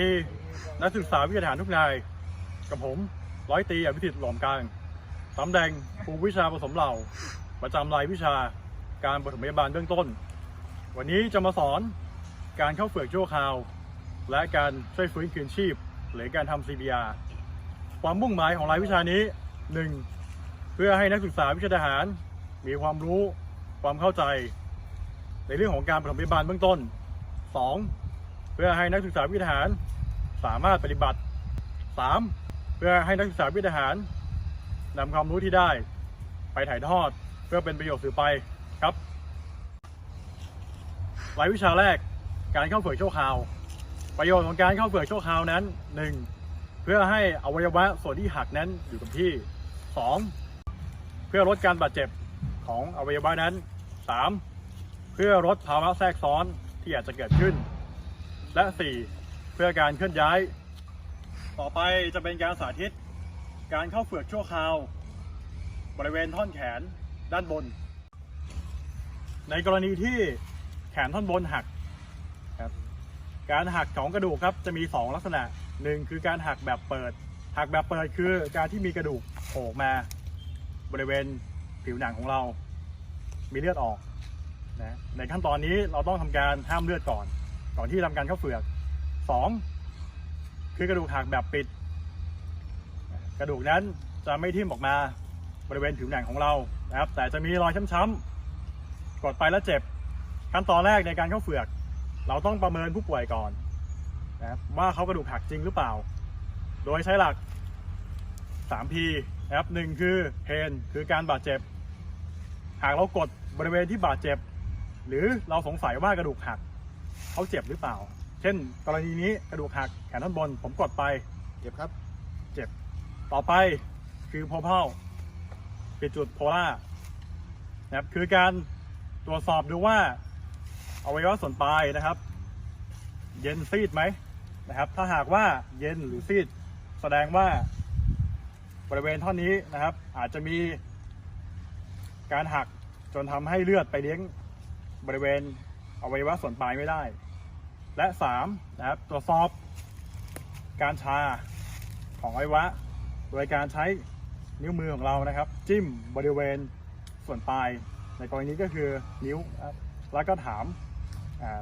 ดีนักศึกษาวิทยาฐานทุกนาย กับผมร้อยตีอภิสิทธิ์หลอมกลางตำแหน่งครูวิชาผสมเหล่า ประจำรายวิชาการปฐมพยาบาลเบื้องต้น วันนี้จะมาสอนการเข้าเฝือกชั่วคราว และการช่วยฟื้นคืนชีพ หรือการทำ CPR ความมุ่งหมายของรายวิชานี้ 1. เพื่อให้นักศึกษาวิชาทหาร มีความรู้ความเข้าใจ ในเรื่องของการปฐมพยาบาลเบื้องต้น 2. เพื่อให้นักศึกษาวิทยาทหาร สามารถปฏิบัติ 3. เพื่อให้นักศึกษาวิทยาหารนำความรู้ที่ได้ไปถ่ายทอดเพื่อเป็นประโยชน์สืบไปครับรายวิชาแรกการเข้าเฝือกชั่วคราว ประโยชน์ของการเข้าเฝือกชั่วคราวนั้น 1. เพื่อให้อวัยวะส่วนที่หักนั้นอยู่กับที่ 2. เพื่อลดการบาดเจ็บของอวัยวะนั้น 3. เพื่อลดภาวะแทรกซ้อนที่อาจจะเกิดขึ้น และ 4. เพื่อการเคลื่อนย้าย ต่อไปจะเป็นการสาธิต การเข้าเฝือกชั่วคราว บริเวณท่อนแขนด้านบน ในกรณีที่แขนท่อนบนหักครับการหักของกระดูกครับจะมี 2 ลักษณะหนึ่งคือการหักแบบเปิด หักแบบเปิดคือการที่มีกระดูกโผล่มา บริเวณผิวหนังของเรา มีเลือดออกนะในขั้นตอนนี้เราต้องทำการห้ามเลือดก่อน ก่อนที่ทำการเข้าเฝือก 2. คือกระดูกหักแบบปิด กระดูกนั้นจะไม่ทิ่มออกมาบริเวณผิวหนังของเรานะครับ แต่จะมีรอยช้ำๆกดไปแล้วเจ็บ ขั้นตอนแรกในการเข้าเฝือก เราต้องประเมินผู้ป่วยก่อนนะครับว่าเขากระดูกหักจริงหรือเปล่า โดยใช้หลัก 3P นะครับหนึ่งคือเพนคือการบาดเจ็บ หากเรากดบริเวณที่บาดเจ็บ หรือเราสงสัยว่ากระดูกหักเขาเจ็บหรือเปล่า เช่น กรณีนี้กระดูกหักแขนท่อนบน ผมกดไป เจ็บครับ เจ็บ ต่อไปคือโพเพาปิดจุดโพล่านะครับคือการตรวจสอบดูว่าอวัยวะส่วนปลายนะครับ เย็นซีดไหมนะครับ ถ้าหากว่าเย็นหรือซีด แสดงว่าบริเวณท่อนนี้นะครับ อาจจะมีการหักจนทำให้เลือดไปเลี้ยงบริเวณอวัยวะส่วนปลายไม่ได้ และ3นะครับตรวจสอบการชาของอวัยวะ โดยการใช้นิ้วมือของเรานะครับ จิ้มบริเวณส่วนปลาย ในกรณีนี้ก็คือนิ้วแล้วก็ถาม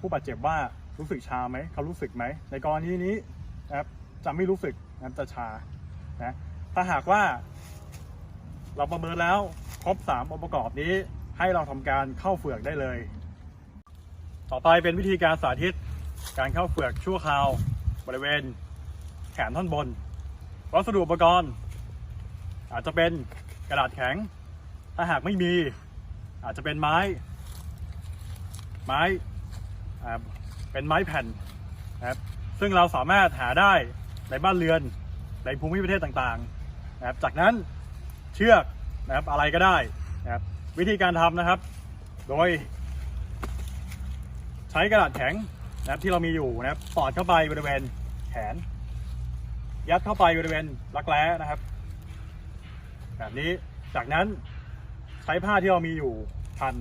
ผู้บาดเจ็บว่ารู้สึกชาไหมเขารู้สึกไหม ในกรณีนี้นะครับจะไม่รู้สึกนะจะชานะถ้าหากว่า เราประเมินแล้วครบ 3 องค์ประกอบนี้ให้เราทำการเข้าเฝือกได้เลย ต่อไปเป็นวิธีการสาธิต การเข้าเฝือกชั่วคราว บริเวณแขนท่อนบน วัสดุอุปกรณ์ อาจจะเป็นกระดาษแข็ง ถ้าหากไม่มี อาจจะเป็นไม้ ไม้เป็นไม้แผ่นนะครับซึ่งเราสามารถหาได้ในบ้านเรือนในภูมิประเทศต่างๆนะครับจากนั้นเชือกนะครับอะไรก็ได้นะครับวิธีการทำนะครับ โดย ใช้กระดาษแข็ง นะครับที่เรามีอยู่นะครับสอดเข้าไปบริเวณแขน ยัดเข้าไปบริเวณรักแร้นะครับ แบบนี้จากนั้นใช้ผ้าที่เรามีอยู่พัน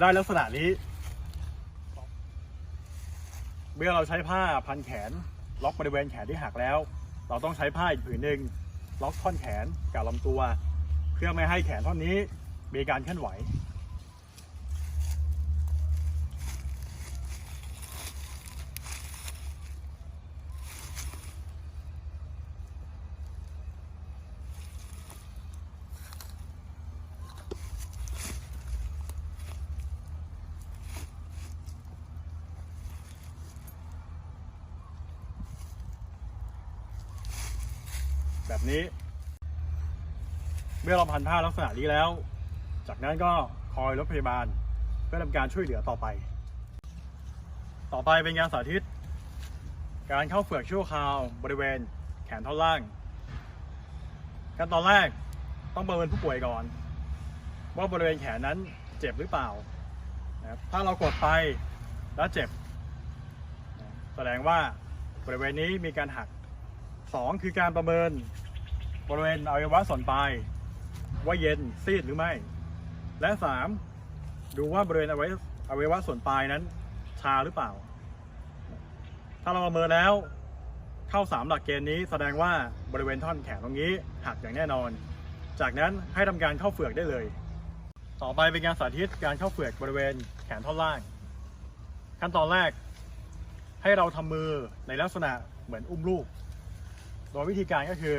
จะได้ลักษณะนี้ เมื่อเราใช้ผ้าพันแขน ล็อกบริเวณแขนที่หักแล้ว เราต้องใช้ผ้าอีกผืนหนึ่งล็อกท่อนแขนกับลำตัว เพื่อไม่ให้แขนท่อนนี้มีการเคลื่อนไหว แบบนี้ เมื่อเราพันผ้าลักษณะนี้แล้ว จากนั้นก็คอยรถพยาบาลเพื่อทำการช่วยเหลือต่อไป ต่อไปเป็นงานสาธิต การเข้าเฝือกชั่วคราวบริเวณแขนท่อนล่างขั้นตอนแรกต้องประเมินผู้ป่วยก่อน ว่าบริเวณแขนนั้นเจ็บหรือเปล่านะครับถ้าเรากดไปแล้วเจ็บ แสดงว่าบริเวณนี้มีการหัก 2 คือการประเมินบริเวณอวัยวะส่วนปลาย ว่าเย็นซีดหรือไม่ และ 3 ดูว่าบริเวณอวัยอวัยวะส่วนปลายนั้น ชาหรือเปล่า ถ้าเราประเมินแล้วเข้า 3 หลักเกณฑ์นี้แสดงว่าบริเวณท่อนแขนตรงนี้หักอย่างแน่นอน จากนั้นให้ทำการเข้าเฝือกได้เลย ต่อไปเป็นการสาธิตการเข้าเฝือกบริเวณแขนท่อนล่าง ขั้นตอนแรกให้เราทำมือในลักษณะเหมือนอุ้มลูก โดยวิธีการก็คือ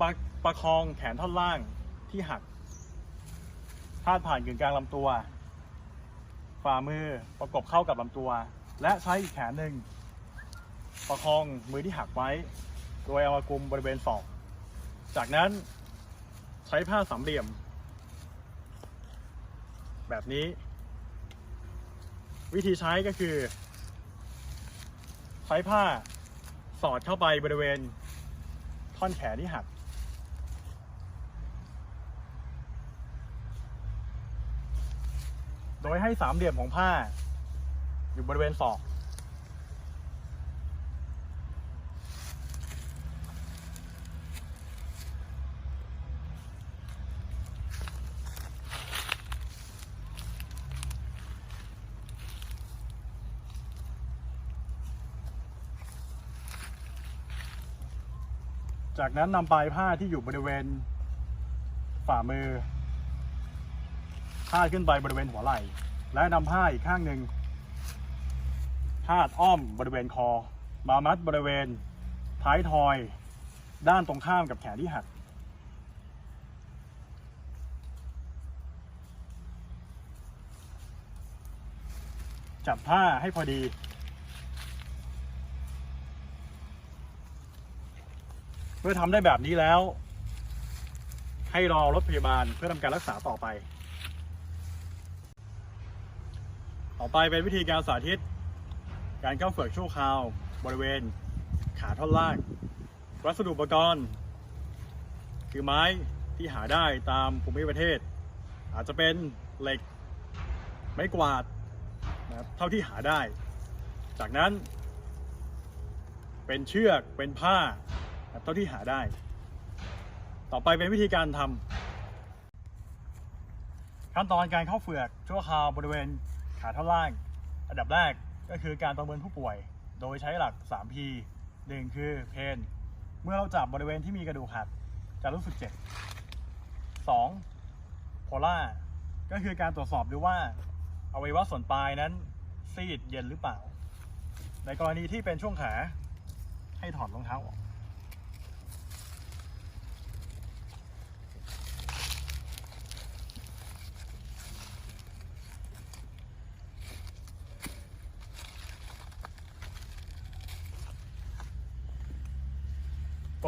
ประประคองแขนท่อนล่างที่หักพาดผ่านกึ่งกลางลำตัว ฝ่ามือประกบเข้ากับลำตัว และใช้อีกแขนหนึ่งประคองมือที่หักไว้ โดยเอามากุมบริเวณศอก จากนั้นใช้ผ้าสามเหลี่ยม แบบนี้ วิธีใช้ก็คือ ใช้ผ้า สอดเข้าไปบริเวณท่อนแขนที่หัก โดยให้สามเหลี่ยมของผ้า อยู่บริเวณศอก จากนั้นนำปลายผ้าที่อยู่บริเวณ ฝ่ามือพาดขึ้นไปบริเวณหัวไหล่ และนำผ้าอีกข้างหนึ่งพาดอ้อมบริเวณคอ มามัดบริเวณท้ายทอย ด้านตรงข้ามกับแขนที่หัก จับผ้าให้พอดี เมื่อทำได้แบบนี้แล้ว ให้รอรถพยาบาลเพื่อทำการรักษาต่อไป ต่อไปเป็นวิธีการสาธิต การเข้าเฝือกชั่วคราว บริเวณ ขาท่อนล่าง วัสดุอุปกรณ์คือไม้ที่หาได้ตามภูมิประเทศ อาจจะเป็นเหล็ก ไม้กวาดนะครับเท่าที่หาได้ จากนั้น เป็นเชือกเป็นผ้า เท่าที่หาได้ ต่อไปเป็นวิธีการทำขั้นตอนการเข้าเฝือกชั่วคราวบริเวณขาท่อนล่าง อันดับแรกก็คือการประเมินผู้ป่วย โดยใช้หลัก 3P 1คือเพนเมื่อเราจับบริเวณที่มีกระดูกหักจะรู้สึกเจ็บ 2. โพล่าก็คือการตรวจสอบดูว่าอวัยวะส่วนปลายนั้นซีดเย็นหรือเปล่า ในกรณีที่เป็นช่วงขาให้ถอดรองเท้าออก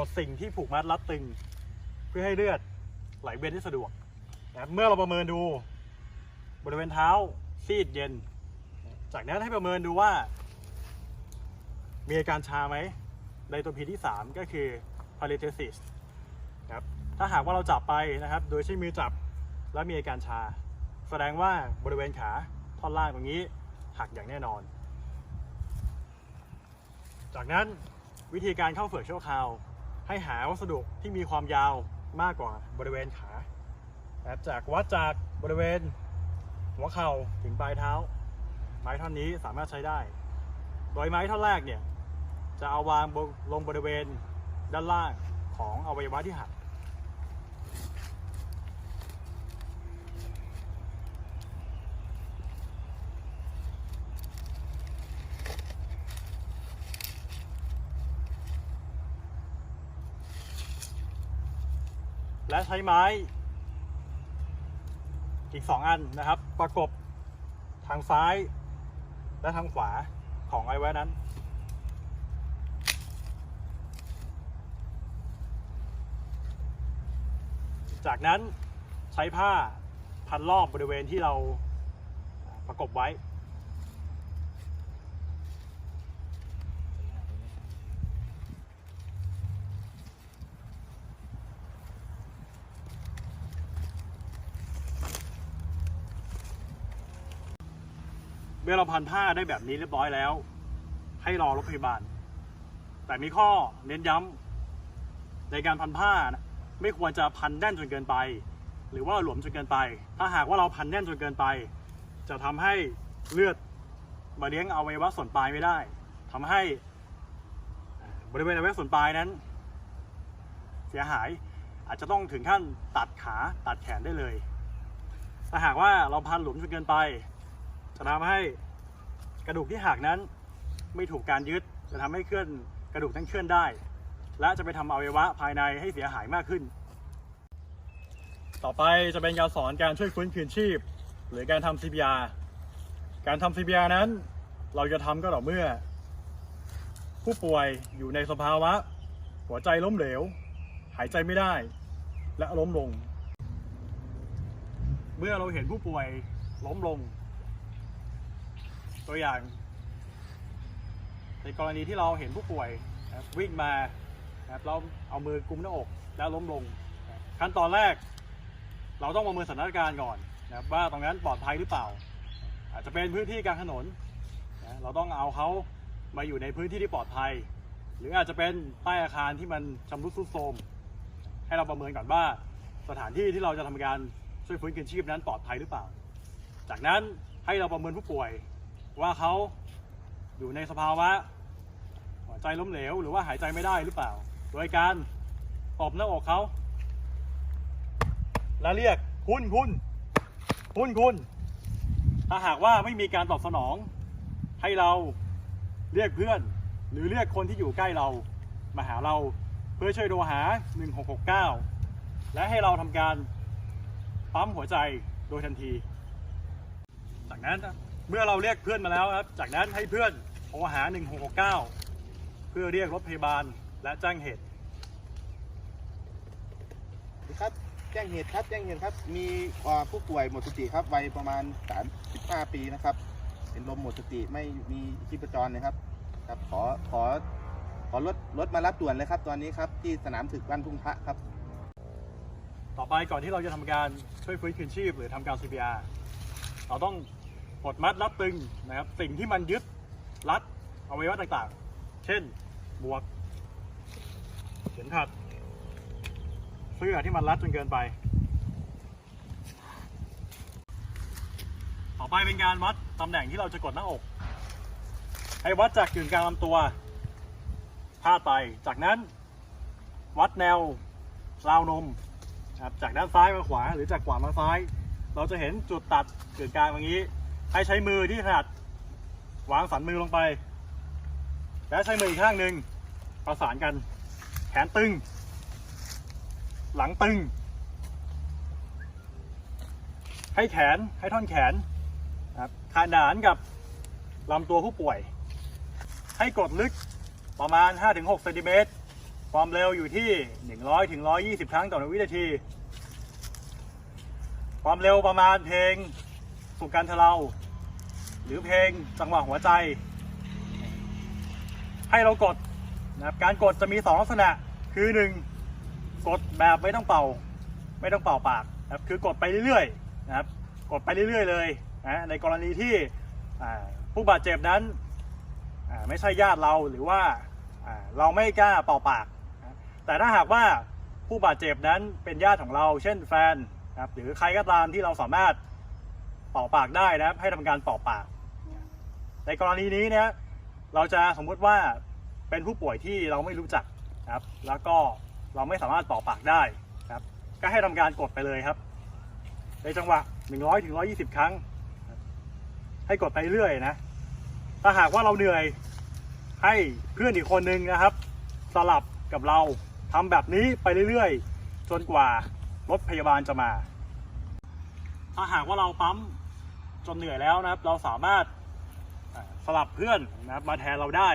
ดสิ่งที่ผูกมัดรัดตึง เพื่อให้เลือดไหลเวียนได้สะดวกนะครับเมื่อเราประเมินดูบริเวณเท้าซีดเย็น จากนั้นให้ประเมินดูว่า มีอาการชาไหมในตัวพีที่ 3 ก็คือ paralysis นะครับถ้าหากว่าเราจับไปนะครับ โดยใช้มือจับแล้วมีอาการชา แสดงว่าบริเวณขาท่อนล่างตรงนี้หักอย่างแน่นอน จากนั้นวิธีการเข้าเฝือกชั่วคราว ให้หาวัสดุที่มีความยาวมากกว่าบริเวณขานะครับจากวัดจากบริเวณหัวเข่าถึงปลายเท้า ไม้ท่อนนี้สามารถใช้ได้ โดยไม้ท่อนแรกเนี่ยจะเอาวางลงบริเวณด้านล่างของอวัยวะที่หัก ช้ไม้ อีกสองอันนะครับ ประกบทางซ้ายและทางขวาของไอ้ไว้นั้น จากนั้นใช้ผ้าพันรอบบริเวณที่เราประกบไว้ มื่อเราพันผ้าได้แบบนี้เรียบร้อยแล้ว ให้รอรถพยาบาล แต่มีข้อเน้นย้ำในการพันผ้านะไม่ควรจะพันแน่นจนเกินไป หรือว่าหลวมจนเกินไป ถ้าหากว่าเราพันแน่นจนเกินไป จะทำให้เลือดมาเลี้ยงอวัยวะส่วนปลายไม่ได้ทำให้บริเวณอวัยวะส่วนปลายนั้น เสียหายอาจจะต้องถึงขั้นตัดขาตัดแขนได้เลย ถ้าหากว่าเราพันหลวมจนเกินไป จะทำให้กระดูกที่หักนั้นไม่ถูกการยึด จะทำให้เคลื่อนกระดูกนั้นเคลื่อนได้ และจะไปทำอวัยวะภายในให้เสียหายมากขึ้น ต่อไปจะเป็นการสอนการช่วยฟื้นคืนชีพ หรือการทำ CPR การทำ CPR นั้น เราจะทำก็ต่อเมื่อ ผู้ป่วยอยู่ในสภาวะ หัวใจล้มเหลว หายใจไม่ได้ และล้มลง เมื่อเราเห็นผู้ป่วยล้มลง ตัวอย่าง ในกรณีที่เราเห็นผู้ป่วยวิ่งมาเราเอามือกุมหน้าอกแล้วล้มลง ขั้นตอนแรก เราต้องประเมินสถานการณ์ก่อนนะว่าตรงนั้นปลอดภัยหรือเปล่า อาจจะเป็นพื้นที่กลางถนนนะเราต้องเอาเขามาอยู่ในพื้นที่ที่ปลอดภัย หรืออาจจะเป็นใต้อาคารที่มันชำรุดทรุดโทรมให้เราประเมินก่อนว่าสถานที่ที่เราจะทำการช่วยฟื้นคืนชีพนั้นปลอดภัยหรือเปล่า จากนั้นให้เราประเมินผู้ป่วย ว่าเขาอยู่ในสภาวะหัวใจล้มเหลว หรือว่าหายใจไม่ได้หรือเปล่า โดยการตบหน้าอกเขา แล้วเรียกคุณคุณคุณคุณถ้าหากว่าไม่มีการตอบสนอง ให้เราเรียกเพื่อน หรือเรียกคนที่อยู่ใกล้เรา มาหาเราเพื่อช่วยโทรหา 1669 และให้เราทำการปั๊มหัวใจโดยทันที จากนั้น เมื่อเราเรียกเพื่อนมาแล้วครับ จากนั้นให้เพื่อนโทรหา 1669 เพื่อเรียกรถพยาบาลและแจ้งเหตุ ครับ แจ้งเหตุครับแจ้งเหตุครับ มีเอ่อผู้ป่วยหมดสติครับวัยประมาณ 35 ปีนะครับ เป็นลมหมดสติไม่มีชีพจรนะครับ ครับขอขอขอรถรถมารับด่วนเลยครับ ตอนนี้ครับที่สนามถึกบ้านทุ่งพระครับ ต่อไปก่อนที่เราจะทำการช่วยฟื้นคืนชีพ หรือทำการ CPR เราต้อง กดมัดรัดตึงนะครับ สิ่งที่มันยึดรัดอวัยวะต่างๆ เช่นหมวกเข็มขัด เสื้อที่มันรัดจนเกินไป ต่อไปเป็นการวัดตำแหน่งที่เราจะกดหน้าอก ให้วัดจากกึ่งกลางลำตัวพาดไป จากนั้นวัดแนวราวนมครับจากด้านซ้ายมาขวาหรือจากขวามาซ้าย เราจะเห็นจุดตัดกึ่งกลางอย่างนี้ ให้ใช้มือที่ถนัดวางสันมือลงไป และใช้มืออีกข้างหนึ่งประสานกัน แขนตึง หลังตึง ให้แขนให้ท่อนแขนครับขนานกับลำตัวผู้ป่วย ให้กดลึกประมาณ 5-6เซนติเมตรความเร็วอยู่ที่ 100ถึง120 ครั้งต่อหนึ่งวินาที ความเร็วประมาณเพลงสุกันทะเลา หรือเพลงจังหวะหัวใจ ให้เรากดนะครับการกดจะมี 2 ลักษณะคือ 1 กดแบบไม่ต้องเป่า ไม่ต้องเป่าปากนะครับคือกดไปเรื่อยๆนะครับกดไปเรื่อยๆเลยนะในกรณีที่ผู้บาดเจ็บนั้นไม่ใช่ญาติเราหรือว่าเราไม่กล้าเป่าปาก แต่ถ้าหากว่าผู้บาดเจ็บนั้นเป็นญาติของเรา เช่นแฟนนะครับหรือใครก็ตามที่เราสามารถเป่าปากได้นะครับให้ทำการเป่าปาก ในกรณีนี้เนี่ยเราจะสมมุติว่าเป็นผู้ป่วยที่เราไม่รู้จักนะครับแล้วก็เราไม่สามารถเป่าปากได้ครับก็ให้ทำการกดไปเลยครับ ในจังหวะ 100ถึง120 ครั้ง ให้กดไปเรื่อยนะ ถ้าหากว่าเราเหนื่อยให้เพื่อนอีกคนนึงนะครับ สลับกับเราทำแบบนี้ไปเรื่อยๆ จนกว่ารถพยาบาลจะมา ถ้าหากว่าเราปั๊มจนเหนื่อยแล้วนะครับ เราสามารถ สลับเพื่อนนะครับมาแทนเราได้